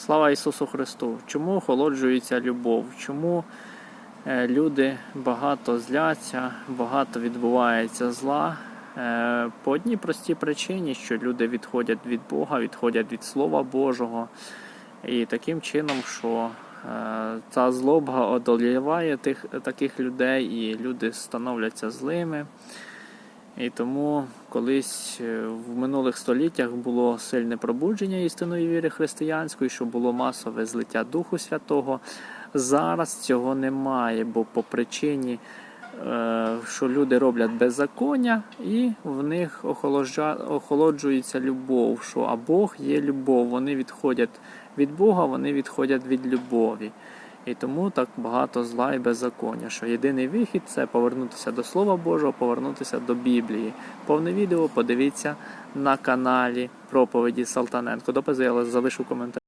Слава Ісусу Христу! Чому охолоджується любов? Чому е, люди багато зляться, багато відбувається зла? Е, По одній простій причині, що люди відходять від Бога, відходять від Слова Божого. І таким чином, що е, ця злоба одоліває тих, таких людей, і люди становляться злими. І тому колись е, в минулих століттях було сильне пробудження істинної віри християнської, що було масове злиття Духу Святого. Зараз цього немає, бо по причині, е, що люди роблять беззаконня, і в них охолоджується любов, що а Бог є любов. Вони відходять від Бога, вони відходять від любові. І тому так багато зла і беззаконня, що єдиний вихід це повернутися до Слова Божого, повернутися до Біблії. Повне відео подивіться на каналі проповіді Салтаненко. Дописи я залишу коментар.